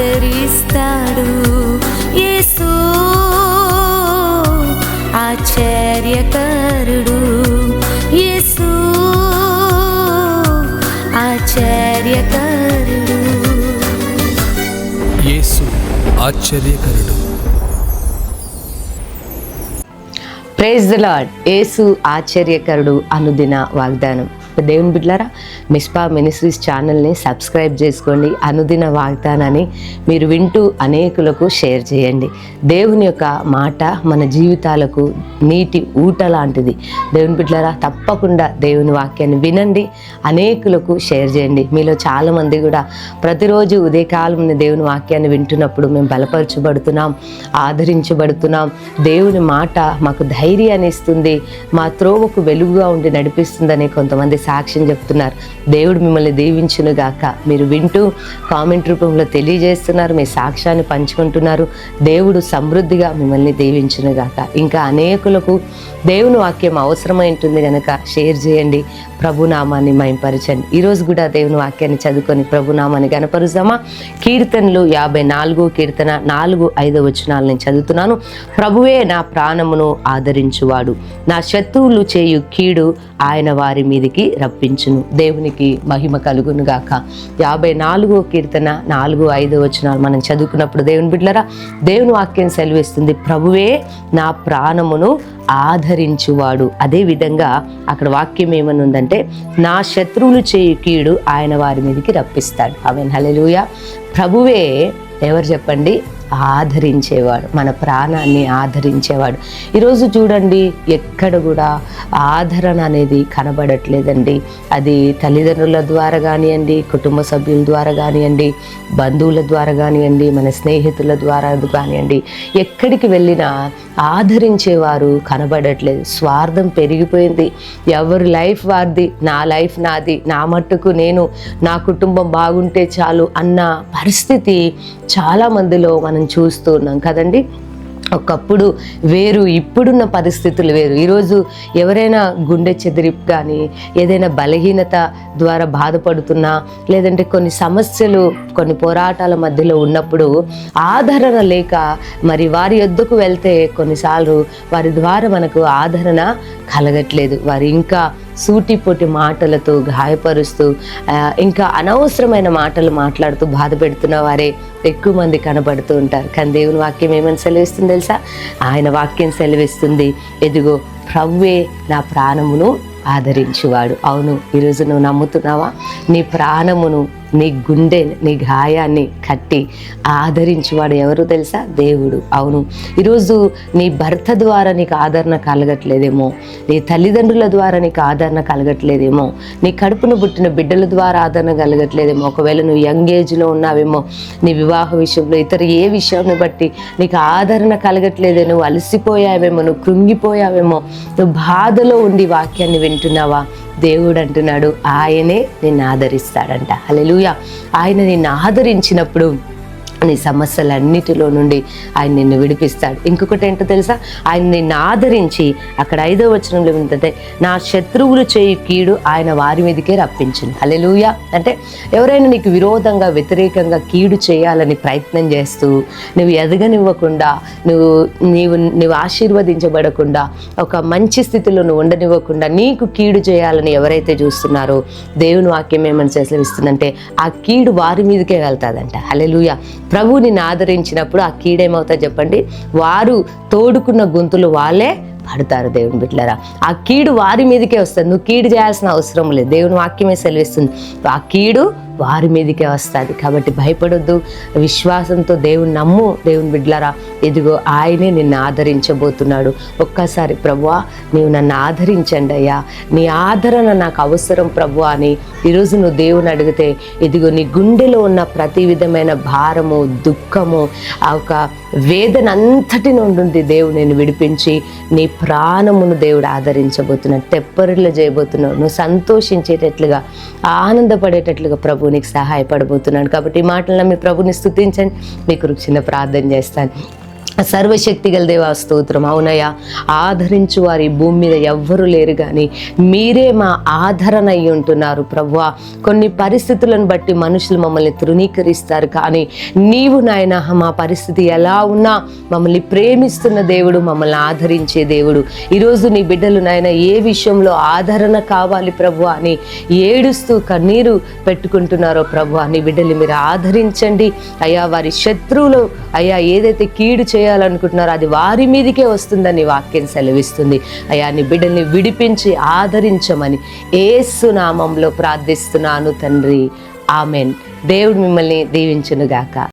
ఆదరిస్తాడు యేసు. ఆశ్చర్యకరుడు యేసు. ఆశ్చర్యకరుడు. యేసు ఆశ్చర్యకరుడు. ప్రేజ్ ద లాడ్ యేసు ఆశ్చర్యకరుడు అనుదిన వాగ్దానం. దేవుని బిడ్లారా మిస్పా మినిస్ట్రీస్ ఛానల్ని సబ్స్క్రైబ్ చేసుకోండి. అనుదిన వాగ్దానాన్ని మీరు వింటూ అనేకులకు షేర్ చేయండి. దేవుని యొక్క మాట మన జీవితాలకు నీటి ఊట లాంటిది. దేవుని బిడ్లారా తప్పకుండా దేవుని వాక్యాన్ని వినండి అనేకులకు షేర్ చేయండి. మీలో చాలామంది కూడా ప్రతిరోజు ఉదయకాలం దేవుని వాక్యాన్ని వింటున్నప్పుడు మేము బలపరచబడుతున్నాం ఆదరించబడుతున్నాం. దేవుని మాట మాకు ధైర్యాన్ని ఇస్తుంది మా త్రోవకు వెలుగుగా ఉండి నడిపిస్తుందని కొంతమంది సాక్ష్యం చెప్తున్నారు. దేవుడు మిమ్మల్ని దీవించును గాక మీరు వింటూ కామెంట్ రూపంలో తెలియజేస్తున్నారు. మీ సాక్ష్యాన్ని పంచుకుంటున్నారు. దేవుడు సమృద్ధిగా మిమ్మల్ని దీవించును గాక ఇంకా అనేకులకు దేవుని వాక్యం అవసరమై ఉంటుంది కనుక షేర్ చేయండి. ప్రభునామాన్ని మయంపరచండి. ఈరోజు కూడా దేవుని వాక్యాన్ని చదువుకొని ప్రభునామాన్ని గనపరుస్తామా కీర్తనలు యాభై నాలుగు కీర్తన నాలుగు ఐదు వచనాలు నేను చదువుతున్నాను. ప్రభువే నా ప్రాణమును ఆదరించువాడు. నా శత్రువులు చేయు కీడు ఆయన వారి మీదికి రప్పించును. దేవునికి మహిమ కలుగును గాక యాభై నాలుగో కీర్తన నాలుగు ఐదో వచనాలు మనం చదువుకున్నప్పుడు దేవుని బిడ్డలరా దేవుని వాక్యం సెలవిస్తుంది ప్రభువే నా ప్రాణమును ఆదరించువాడు. అదేవిధంగా అక్కడ వాక్యం ఏమని ఉందంటే నా శత్రువులు చేయు కీడు ఆయన వారి మీదకి రప్పిస్తాడు. ఆమె హలెలుయ ప్రభువే ఎవరు చెప్పండి? ఆదరించేవాడు మన ప్రాణాన్ని ఆదరించేవాడు. ఈరోజు చూడండి ఎక్కడ కూడా ఆదరణ అనేది కనబడట్లేదండి. అది తల్లిదండ్రుల ద్వారా కానివ్వండి కుటుంబ సభ్యుల ద్వారా కానివ్వండి బంధువుల ద్వారా కానివ్వండి మన స్నేహితుల ద్వారా కానివ్వండి ఎక్కడికి వెళ్ళినా ఆదరించేవారు కనబడట్లేదు. స్వార్థం పెరిగిపోయింది. ఎవరి లైఫ్ వారిది నా లైఫ్ నాది నా మట్టుకు నేను నా కుటుంబం బాగుంటే చాలు అన్న పరిస్థితి చాలా మందిలో మనం చూస్తూ ఉన్నాం కదండి. ఒకప్పుడు వేరు ఇప్పుడున్న పరిస్థితులు వేరు. ఈరోజు ఎవరైనా గుండె చెదిరిపు కానీ ఏదైనా బలహీనత ద్వారా బాధపడుతున్నా లేదంటే కొన్ని సమస్యలు కొన్ని పోరాటాల మధ్యలో ఉన్నప్పుడు ఆదరణ లేక మరి వారి యొద్దకు వెళ్తే కొన్నిసార్లు వారి ద్వారా మనకు ఆదరణ కలగట్లేదు. వారు ఇంకా సూటిపోటి మాటలతో గాయపరుస్తూ ఇంకా అనవసరమైన మాటలు మాట్లాడుతూ బాధ పెడుతున్న వారే ఎక్కువ మంది కనబడుతూ ఉంటారు. కానీ దేవుని వాక్యం ఏమని సెలవిస్తుంది తెలుసా? ఆయన వాక్యం సెలవిస్తుంది ఎదుగో ప్రవ్వే నా ప్రాణమును ఆదరించువాడు. అవును ఈరోజు నువ్వు నమ్ముతున్నావా? నీ ప్రాణమును నీ గుండె నీ గాయాన్ని కట్టి ఆదరించేవాడు ఎవరు తెలుసా? దేవుడు. అవును. ఈరోజు నీ భర్త ద్వారా నీకు ఆదరణ కలగట్లేదేమో? నీ తల్లిదండ్రుల ద్వారా నీకు ఆదరణ కలగట్లేదేమో? నీ కడుపును పుట్టిన బిడ్డల ద్వారా ఆదరణ కలగట్లేదేమో? ఒకవేళ నువ్వు యంగ్ ఏజ్లో ఉన్నావేమో నీ వివాహ విషయంలో ఇతర ఏ విషయాన్ని బట్టి నీకు ఆదరణ కలగట్లేదే నువ్వు అలసిపోయావేమో నువ్వు కృంగిపోయావేమో నువ్వు బాధలో ఉండి వాక్యాన్ని వింటున్నావా? దేవుడు అంటున్నాడు ఆయనే నిన్ను ఆదరిస్తాడంట. అలెలు ఆయన నిన్ను ఆదరించినప్పుడు నీ సమస్యలన్నిటిలో నుండి ఆయన నిన్ను విడిపిస్తాడు. ఇంకొకటి ఏంటో తెలుసా? ఆయన నిన్ను ఆదరించి అక్కడ ఐదో వచనంలో ఏంటంటే నా శత్రువులు చేయి కీడు ఆయన వారి మీదకే రప్పించింది. హల్లెలూయ. అంటే ఎవరైనా నీకు విరోధంగా వ్యతిరేకంగా కీడు చేయాలని ప్రయత్నం చేస్తూ నువ్వు ఎదగనివ్వకుండా నువ్వు నీవు నువ్వు ఆశీర్వదించబడకుండా ఒక మంచి స్థితిలో నువ్వు ఉండనివ్వకుండా నీకు కీడు చేయాలని ఎవరైతే చూస్తున్నారో దేవుని వాక్యం ఏమని సెలవిస్తుందంటే ఆ కీడు వారి మీదకే వెళ్తాదంట. హల్లెలూయా. ప్రభువు నిన్ను ఆదరించినప్పుడు ఆ కీడేమవుతా చెప్పండి? వారు తోడుకున్న గొంతులు వాళ్ళే పడతారు దేవుని బిడ్డలారా. ఆ కీడు వారి మీదకే వస్తుంది. నువ్వు కీడు చేయాల్సిన అవసరం లేదు. దేవుని వాక్యమే సెలవిస్తుంది. ఆ కీడు వారి మీదకే వస్తుంది. కాబట్టి భయపడొద్దు. విశ్వాసంతో దేవుని నమ్ము. దేవుని బిడ్డలారా ఇదిగో ఆయనే నిన్ను ఆదరించబోతున్నాడు. ఒక్కసారి ప్రభువా నీవు నన్ను ఆదరించండి అయ్యా. నీ ఆదరణ నాకు అవసరం ప్రభు అని ఈరోజు నువ్వు దేవుని అడిగితే ఇదిగో నీ గుండెలో ఉన్న ప్రతి విధమైన భారము దుఃఖము ఆ ఒక వేదన అంతటి నుండి దేవుడు నేను విడిపించి నీ ప్రాణమును దేవుడు ఆదరించబోతున్నాడు. తెప్పరిలో చేయబోతున్నావు నువ్వు సంతోషించేటట్లుగా ఆనందపడేటట్లుగా ప్రభు నీకు సహాయపడబోతున్నాడు. కాబట్టి ఈ మాటలను మీ ప్రభుని స్థుతించండి. మీకు చిన్న ప్రార్థన చేస్తాను. సర్వశక్తి గల దేవా స్తోత్రం. అవునయ్యా ఆదరించు వారి భూమి మీద ఎవ్వరు లేరు కానీ మీరే మా ఆదరణ అయి ఉంటున్నారు ప్రవ్వా. కొన్ని పరిస్థితులను బట్టి మనుషులు మమ్మల్ని తృణీకరిస్తారు కానీ నీవు నాయన మా పరిస్థితి ఎలా ఉన్నా మమ్మల్ని ప్రేమిస్తున్న దేవుడు మమ్మల్ని ఆదరించే దేవుడు. ఈరోజు నీ బిడ్డలు నాయన ఏ విషయంలో ఆదరణ కావాలి ప్రభు అని ఏడుస్తూ కన్నీరు పెట్టుకుంటున్నారో ప్రభు నీ బిడ్డలు మీరు ఆదరించండి. అయ్యా వారి శత్రువులు అయ్యా ఏదైతే కీడు చేయాలనుకుంటున్నారో. అది వారి మీదకే వస్తుందని వాక్యం సెలవిస్తుంది. అయ్యా నీ బిడ్డల్ని విడిపించి ఆదరించమని ఏసు నామంలో ప్రార్థిస్తున్నాను తండ్రి. ఆమెన్. దేవుడు మిమ్మల్ని దీవించునుగాక.